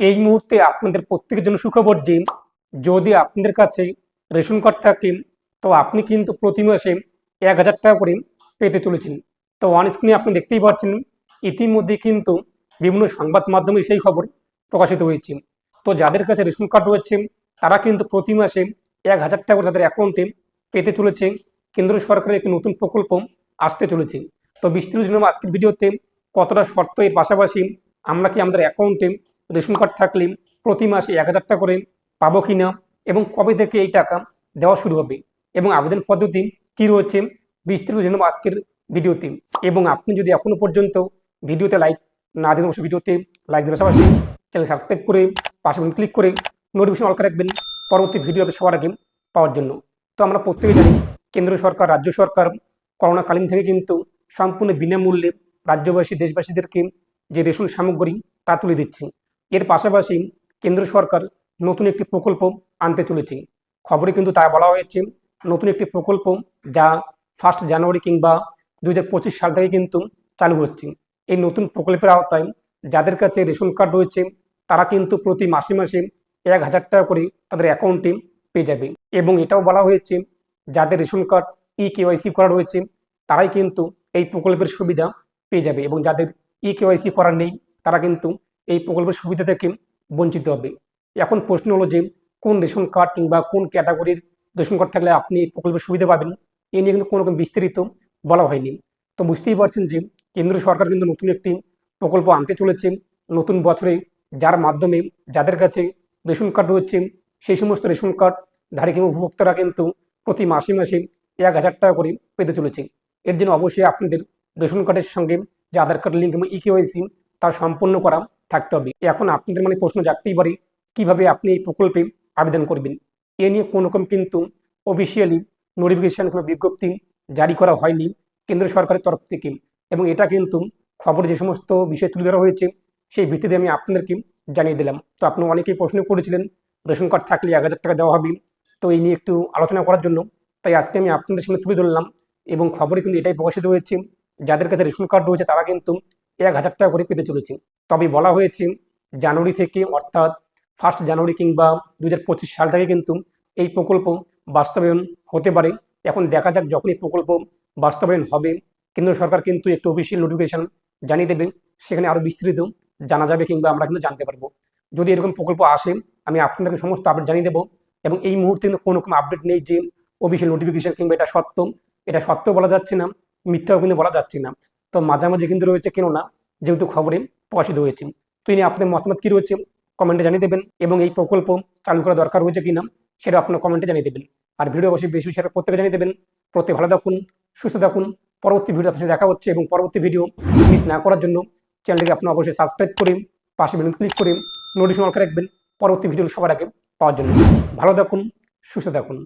এই মুহূর্তে আপনাদের প্রত্যেকের জন্য সুখবর যে যদি আপনাদের কাছে রেশন কার্ড থাকে, তো আপনি কিন্তু প্রতি মাসে এক হাজার টাকা করে পেতে চলেছেন। তো ওয়ান স্ক্রিনে আপনি দেখতেই পাচ্ছেন, ইতিমধ্যে কিন্তু বিভিন্ন সংবাদ মাধ্যমে সেই খবর প্রকাশিত হয়েছে। তো যাদের কাছে রেশন কার্ড রয়েছে, তারা কিন্তু প্রতি মাসে এক হাজার টাকা করে তাদের অ্যাকাউন্টে পেতে চলেছে। কেন্দ্র সরকারের একটি নতুন প্রকল্প আসতে চলেছে। তো বিস্তারিত জন্য আজকের ভিডিওতে কতটা শর্ত এর পাশাপাশি আমরা কি আমাদের অ্যাকাউন্টে রেশন কার্ড থাকলে প্রতি মাসে এক হাজার টাকা করে পাবো কি না এবং কবে থেকে এই টাকা দেওয়া শুরু হবে এবং আবেদন পদ্ধতি কি রয়েছে বিস্তারিত জানাব আজকের ভিডিওতে। এবং আপনি যদি এখনও পর্যন্ত ভিডিওতে লাইক না দিন, অবশ্যই ভিডিওতে লাইক দেওয়ার পাশাপাশি চ্যানেল সাবস্ক্রাইব করে পাশে ক্লিক করে নোটিফিকেশন অল করে রাখবেন পরবর্তী ভিডিও আপনি সবার আগে পাওয়ার জন্য। তো আমরা প্রত্যেকে জানি কেন্দ্র সরকার, রাজ্য সরকার করোনাকালীন থেকে কিন্তু সম্পূর্ণ বিনামূল্যে রাজ্যবাসী, দেশবাসীদেরকে যে রেশন সামগ্রী তা তুলে দিচ্ছে। এর পাশাপাশি কেন্দ্র সরকার নতুন একটি প্রকল্প আনতে চলেছে। খবরে কিন্তু তা বলা হয়েছে, নতুন একটি প্রকল্প যা ফার্স্ট জানুয়ারি কিংবা দু হাজার পঁচিশ সাল থেকে কিন্তু চালু হচ্ছে। এই নতুন প্রকল্পের আওতায় যাদের কাছে রেশন কার্ড রয়েছে, তারা কিন্তু প্রতি মাসে মাসে এক হাজার টাকা করে তাদের অ্যাকাউন্টে পেয়ে যাবে। এবং এটাও বলা হয়েছে, যাদের রেশন কার্ড ই কেওয়াইসি করা রয়েছে, তারাই কিন্তু এই প্রকল্পের সুবিধা পেয়ে যাবে। এবং যাদের ই কেওয়াইসি করা নেই, তারা কিন্তু এই প্রকল্পের সুবিধা থেকে বঞ্চিত হবে। এখন প্রশ্ন হলো যে, কোন রেশন কার্ড কিংবা কোন ক্যাটাগরির রেশন কার্ড থাকলে আপনি এই প্রকল্পের সুবিধা পাবেন? এ নিয়ে কিন্তু কোনো রকম বিস্তারিত বলা হয়নি। তো বুঝতেই পারছেন যে, কেন্দ্র সরকার কিন্তু নতুন একটি প্রকল্প আনতে চলেছে। নতুন বছরে যার মাধ্যমে যাদের কাছে রেশন কার্ড রয়েছে, সেই সমস্ত রেশন কার্ড ধারী কিংবা উপভোক্তারা কিন্তু প্রতি মাসে মাসে এক হাজার টাকা করে পেতে চলেছে। এর জন্য অবশ্যই আপনাদের রেশন কার্ডের সঙ্গে যে আধার কার্ড লিঙ্ক এবং ইকেওয়াইসি তার সম্পন্ন করা থাকতে হবে। এখন আপনাদের মানে প্রশ্ন জাগতেই পারে, কীভাবে আপনি এই প্রকল্পে আবেদন করবেন? এ নিয়ে কোনো রকম কিন্তু অফিসিয়ালি নোটিফিকেশন কিংবা বিজ্ঞপ্তি জারি করা হয়নি কেন্দ্র সরকারের তরফ থেকে। এবং এটা কিন্তু খবরে যে সমস্ত বিষয় তুলে ধরা হয়েছে, সেই ভিত্তিতে আমি আপনাদেরকে জানিয়ে দিলাম। তো আপনি অনেকেই প্রশ্ন করেছিলেন, রেশন কার্ড থাকলে এক হাজার টাকা দেওয়া হবে। তো এই নিয়ে একটু আলোচনা করার জন্য, তাই আজকে আমি আপনাদের সামনে তুলে ধরলাম। এবং খবরে কিন্তু এটাই প্রকাশিত হয়েছে, যাদের কাছে রেশন কার্ড রয়েছে তারা কিন্তু এক হাজার টাকা করে পেতে চলেছে। তবে বলা হয়েছে, জানুয়ারি থেকে অর্থাৎ ফার্স্ট জানুয়ারি কিংবা দুই হাজার পঁচিশ সাল থেকে কিন্তু এই প্রকল্প বাস্তবায়ন হতে পারে। এখন দেখা যাক যখন এই প্রকল্প বাস্তবায়ন হবে, কেন্দ্র সরকার কিন্তু একটু অফিসিয়াল নোটিফিকেশন জানিয়ে দেবে। সেখানে আরও বিস্তৃত জানা যাবে কিংবা আমরা কিন্তু জানতে পারব। যদি এরকম প্রকল্প আসে, আমি আপনাদেরকে সমস্ত আপডেট জানিয়ে দেবো এবং এই মুহূর্তে কিন্তু কোনো রকম আপডেট নেই যে অফিসিয়াল নোটিফিকেশন কিংবা এটা সত্য। এটা সত্য বলা যাচ্ছে না, মিথ্যাও কিন্তু বলা যাচ্ছে না। তো মাঝামাঝি কিন্তু রয়েছে কেন না যেহেতু খবরে প্রকাশিত হয়েছে। তো এই নিয়ে আপনাদের মতামত কী রয়েছে? কমেন্টে জানিয়ে দেবেন এবং এই প্রকল্প চালু করা দরকার রয়েছে কিনা, সেটা আপনার কমেন্টে জানিয়ে দেবেন। আর ভিডিও অবশ্যই বেশি বেশি প্রত্যেকে জানিয়ে দেবেন। প্রত্যেক ভালো থাকুন, সুস্থ থাকুন। পরবর্তী ভিডিও আপনার দেখা হচ্ছে এবং পরবর্তী ভিডিও মিস না করার জন্য চ্যানেলটিকে আপনি অবশ্যই সাবস্ক্রাইব করে, পাশে বেলুন ক্লিক করে নোটিফিকেশন রাখবেন। পরবর্তী ভিডিও সবার আগে পাওয়ার জন্য। ভালো থাকুন, সুস্থ থাকুন।